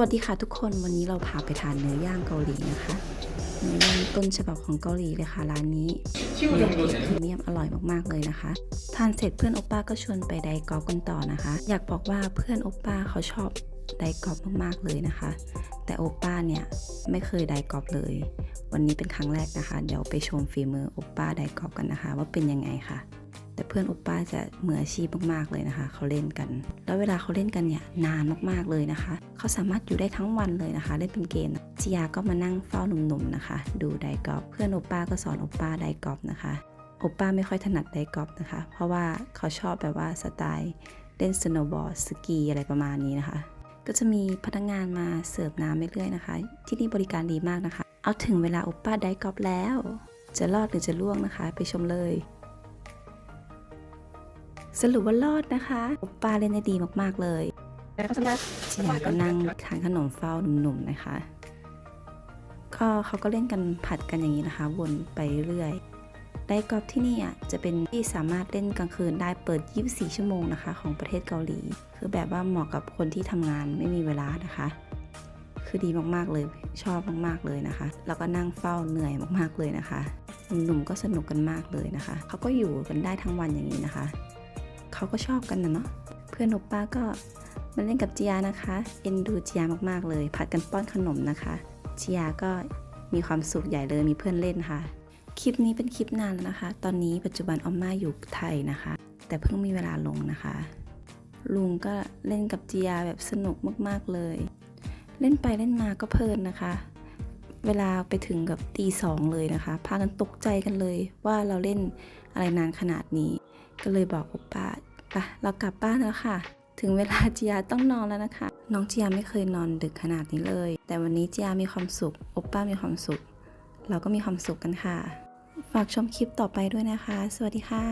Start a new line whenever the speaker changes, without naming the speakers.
วัสดีค่ะทุกคนวันนี้เราพาไปทานเนื้อย่างเกาหลีนะคะเนื้อย่างต้นฉบับของเกาหลีเลยค่ะร้านนี้เนื้อ
เพ
รีเมียมอร่อยมากๆเลยนะคะ ทานเสร็จเพื่อนโอป้าก็ชวนไปไดกอล์ฟกันต่อนะคะ อยากบอกว่าเพื่อนโอป้าเขาชอบไดกอล์ฟมากๆเลยนะคะ แต่โอป้าเนี่ยไม่เคยไดกอล์ฟเลย วันนี้เป็นครั้งแรกนะคะ เดี๋ยวไปชมฝีมือโอป้าไดกอล์ฟกันนะคะ ว่าเป็นยังไงค่ะ แต่เพื่อนโอปป้าจะเหมืออาชีพมากๆเลยนะคะ เขาเล่นกัน แล้วเวลาเขาเล่นกันเนี่ยนานมากๆเลยนะคะ เขาสามารถอยู่ได้ทั้งวันเลยนะคะเล่นเป็นเกมจิยาก็มานั่งเฝ้าหนุ่มๆนะคะ ดูไดกอล์ฟเพื่อนโอปป้าก็สอนโอปป้าไดกอล์ฟนะคะโอปป้าไม่ค่อยถนัดไดกอล์ฟนะคะ เพราะว่าเขาชอบแบบว่าสไตล์เล่นสโนว์บอร์ดสกีอะไรประมาณนี้นะคะ ก็จะมีพนักงานมาเสิร์ฟน้ำเรื่อยๆนะคะ ที่นี่บริการดีมากนะคะ เอาถึงเวลาโอป้าไดกอล์ฟแล้ว จะรอดหรือจะล่วงนะคะ ไปชมเลย สรุปว่ารอดนะคะป้าเล่นได้ดีมากๆเลยจิยาก็นั่งทานขนมเฝ้าหนุ่มๆนะคะ ก็เขาก็เล่นกันผัดกันอย่างนี้นะคะ วนไปเรื่อยไดกอล์ฟที่นี่อะจะเป็นที่สามารถเล่นกลางคืนได้เปิด 24 ชั่วโมงนะคะ ของประเทศเกาหลี คือแบบว่าเหมาะกับคนที่ทำงานไม่มีเวลานะคะ คือดีมากๆเลยชอบมากๆเลยนะคะ แล้วก็นั่งเฝ้าเหนื่อยมากๆเลยนะคะหนุ่มๆก็สนุกกันมากเลยนะคะ เขาก็อยู่กันได้ทั้งวันอย่างนี้นะคะ เขาก็ชอบกันนะเนาะเพื่อนโอป้าก็มาเล่นกับจียานะคะเอ็นดูจียามากๆเลยผัดกันป้อนขนมนะคะจียาก็มีความสุขใหญ่เลยมีเพื่อนเล่นค่ะ คลิปนี้เป็นคลิปนานแล้วนะคะ ตอนนี้ปัจจุบันออมมาอยู่ไทยนะคะ แต่เพิ่งมีเวลาลงนะคะ ลุงก็เล่นกับจียาแบบสนุกมากๆเลย เล่นไปเล่นมาก็เพลินนะคะ เวลาไปถึงกับตีสองเลยนะคะ พากันตกใจกันเลยว่าเราเล่นอะไรนานขนาดนี้ ก็เลยบอกโอป้าไปเรากลับบ้านแล้วค่ะ ถึงเวลาจียาต้องนอนแล้วนะคะ น้องจียาไม่เคยนอนดึกขนาดนี้เลย แต่วันนี้จียามีความสุขโอป้ามีความสุข เราก็มีความสุขกันค่ะ ฝากชมคลิปต่อไปด้วยนะคะ สวัสดีค่ะ